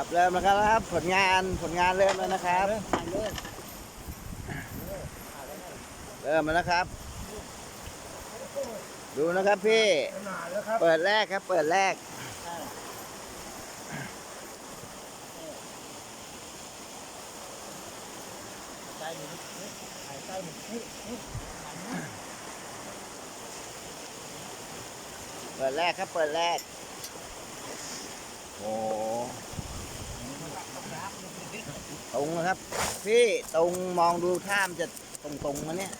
ครับเริ่มแล้วครับผลงานผลงานเริ่มแล้วนะครับถ่ายเลยเริ่มแล้วนะครับ ดูนะครับพี่หนาแล้วครับเปิดแรกครับ เปิดแรกใกล้หนึ่งถ่ายใกล้หนึ่งนี่นี่เปิดแรกครับเปิดแรกโอ้ต รงนะครับ พี่ตรงมองดูท่ามนจะตรงตรงๆมาเนี่ย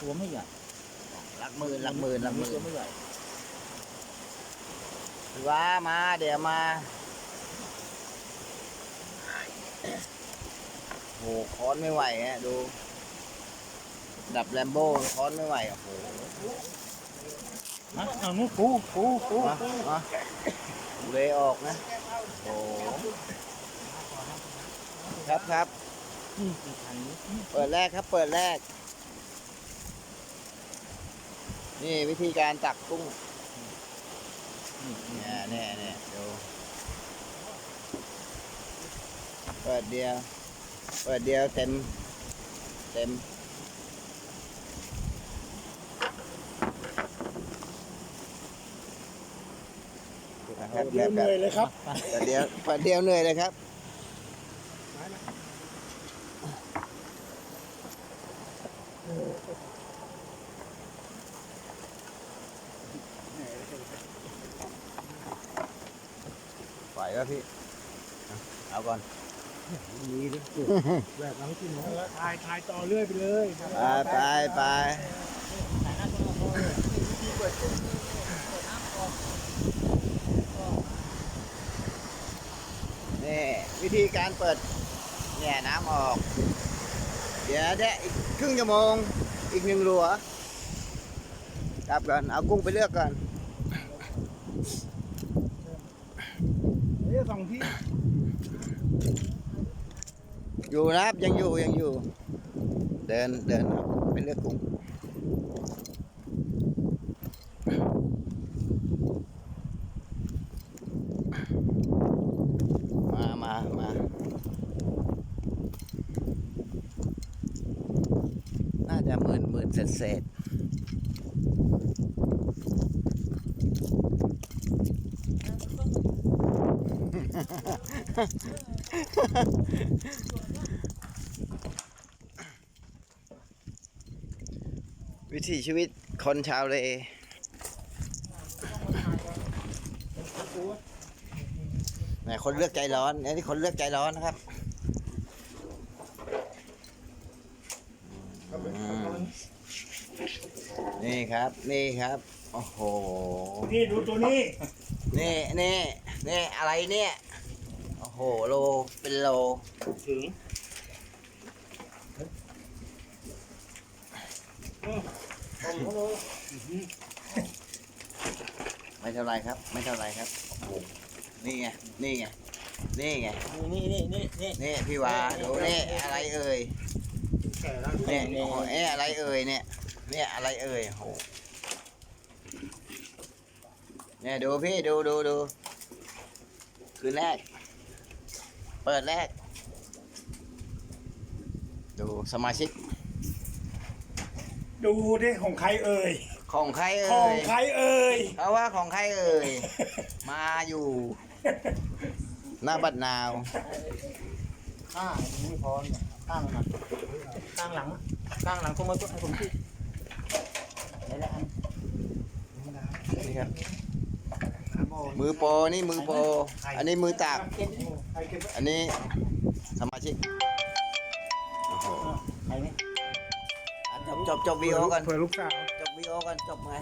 ตัวไม่ใหญ่หลักหมื่นหลักหมื่นหลักหมื่ตัวนไม่ใหญ่ว้ามาเดี๋ยวมาโอ้โหค้อนไม่ไหวฮะดู ดับแลมโบ้ค้อนไม่ไหวโอ้โหฮะเอานู้นปูปูปูมาปูมาเลยออกนะโอ้ ครับครับนี่อีกอันนี้เปิดแรกครับเปิดแรก นี่วิธีการตักกุ้งนี่เนี่ยเนี่ยเนี่ยดูเปิดเดียว เปิดเดียวเต็ม เต็มครับเริ่มเหนื่อยเลยครับเปิดเดียวเปิดเดียวเหนื่อยเลยครับ ไหวป่ะพี่ เอาก่อนดีดิแบบเราไม่กินแล้วถ่ายถ่ายต่อเรื่อยไปเลยไปไปไปนี่วิธีการเปิด เนี่ยน้ำออก เดี๋ยวได้อีกครึ่งชั่วโมง อีกหนึ่งรัวกลับก่อนเอากุ้งไปเลือกก่อนเฮ้ยสองที่ อยู่นะครับยังอยู่ยังอยู่ เดินเดินเอาไปเลือกกุ้งมามามาน่าจะห มื่นหมื่นเศษเศษวิถีชีวิตคนชาวเลแหมคนเลือกใจร้อนอันนี้คนเลือกใจร้อนนะครับ อืมนี่ครับ นี่ครับ โอ้โห นี่ดูตัวนี้ นี่นี่นี่อะไรเนี่ย โอ้โห โล เป็นโล ถึงไม่เท่าไรครับ ไม่เท่าไรครับ โอ้โห นี่ไง นี่ไง นี่ไง นี่นี่นี่นี่นี่พี่วาดูนี่อะไรเอ่ย แก่แล้วเนี่ยโอ้โหเอ๊ะอะไรเอ่ยเนี่ย เนี่ยอะไรเอ่ยโอ้โหเนี่ยดูพี่ดูดูดูคืนแรก เปิดแรก ดูสมาชิก ดูดิของใครเอ่ย ของใครขเอ่องยใครเอ่ยเพราะว่าของใครเอ่ย มาอยู่ หน้าบัดนาวข้างไม่พอเนี่ย ข้างหลังข้างหลังข้างหลังตรงมาตัวให้ผมที่ไหนละอันนี่ครับมือโปรนี่มือโปรอันนี้มือตักใครเก็บอันนี้สมาชิกโอ้โหใครเนี่ยอะจบจบจบวีโอก่อนเผื่อลูกสาวจบวีโอก่อนจบไง